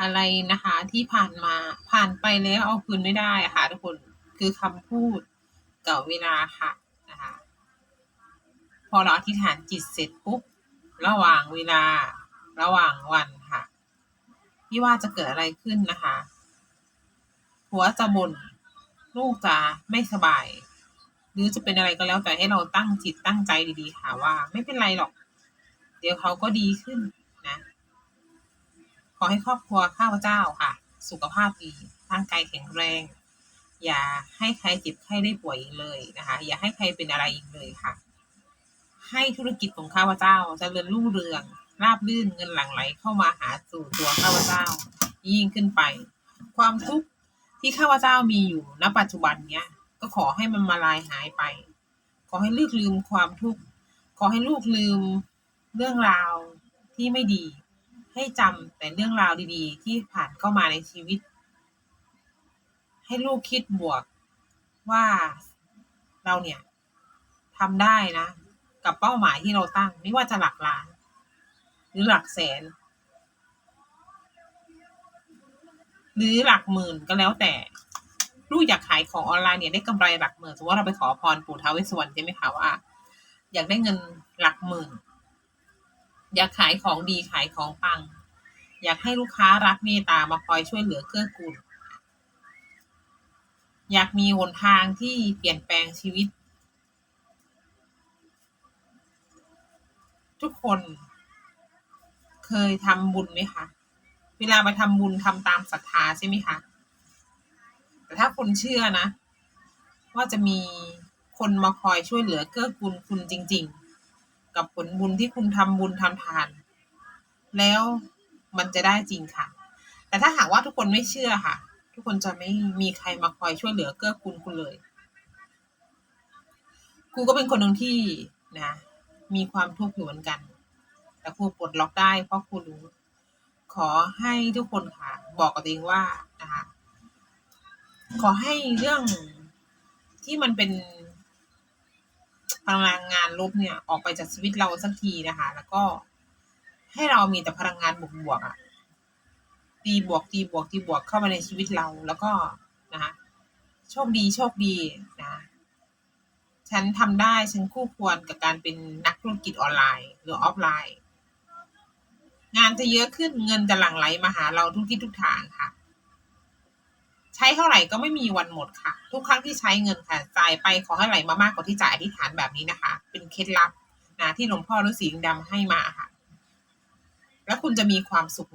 อะไรนะคะ ที่ผ่านมาผ่านไปแล้วเอาคืนไม่ได้ค่ะ ทุกคนคือคำพูดกับเวลาค่ะนะคะ พอเราอธิษฐานจิตเสร็จปุ๊บระหว่างเวลาระหว่างวันค่ะที่ว่าจะเกิดอะไรขึ้นนะคะหัวจะบน่นลูกจะไม่สบาย หรือจะเป็นอะไรก็แล้วแต่ให้เราตั้งจิตตั้งใจดีๆ ค่ะว่า ไม่เป็นไรหรอก เดี๋ยวเขาก็ดีขึ้น ขอให้ครอบครัวข้าพเจ้าค่ะ สุขภาพดีร่างกายแข็งแรง อย่าให้ใครเจ็บไข้ได้ป่วยเลยนะคะ อย่าให้ใครเป็นอะไรอีกเลยค่ะ ให้ธุรกิจของข้าพเจ้าจเจริญรุ่งเรืองราบรื่นเงินหลั่งไหลเข้ามาหาสู่ตัวข้าพเจ้า ยิ่งขึ้นไป ความทุกข์ที่ข้าพเจ้ามีอยู่ณปัจจุบันเนี้ยก็ขอให้มันมาลายหายไป ขอให้ลูกลืมความทุกข์ขอให้ลูกลืมเรื่องราวที่ไม่ดี ให้จำแต่เรื่องราวดีๆ ที่ผ่านเข้ามาในชีวิต ให้ลูกคิดบวกว่าเราเนี่ยทำได้นะ กับเป้าหมายที่เราตั้ง ไม่ว่าจะหลักล้าน หรือหลักแสน หรือหลักหมื่นก็แล้วแต่ลูกอยากขายของออนไลน์เนี่ยได้กำไรหลักหมื่นสมมติว่าเราไปขอพรปู่ท้าวเวสสวรรณใช่ไหมคะว่า อยากได้เงินหลักหมื่น อยากขายของดีขายของปัง อยากให้ลูกค้ารักเมตตามาคอยช่วยเหลือเกื้อกูลอยากมีหนทางที่เปลี่ยนแปลงชีวิต ทุกคนเคยทำบุญไหมคะ เวลาไปทำบุญทำตามศรัทธาใช่ไหมคะ แต่ถ้าคนเชื่อนะ ว่าจะมีคนมาคอยช่วยเหลือเกื้อกูลคุณจริง ๆ กับผลบุญที่คุณทำบุญทำทาน แล้ว มันจะได้จริงค่ะ แต่ถ้าหากว่าทุกคนไม่เชื่อค่ะ ทุกคนจะไม่มีใครมาคอยช่วยเหลือเกื้อกูลคุณเลยครูก็เป็นคนหนึ่งที่นะมีความทุกข์อยู่เหมือนกัน แต่ครูปลดล็อกได้เพราะครูรู้ ขอให้ทุกคนค่ะ บอกกับตัวเองว่านะคะขอให้เรื่องที่มันเป็นพลังงานลบเนี่ย ออกไปจากชีวิตเราสักทีนะคะ แล้วก็ ให้เรามีแต่พลังงานบวกๆอะ่ะตีบวกตีบวกตีบวกเข้ามาในชีวิตเราแล้วก็นะคะโชคดีโชคดีนะฉันทำได้ฉันคู่ควรกับการเป็นนักธุรกิจออนไลน์ หรือออฟไลน์ งานจะเยอะขึ้นเงินจะหลั่งไหลมาหาเราทุกที่ทุกทางค่ะ ใช้เท่าไหร่ก็ไม่มีวันหมดค่ะ ทุกครั้งที่ใช้เงินค่ะจ่ายไปขอให้ไหลมามากกว่าที่จ่ายอธิษฐานแบบนี้นะคะ เป็นเคล็ดลับนะที่หลวงพ่อฤาษีดำให้มาค่ะ แล้วคุณจะมีความสุข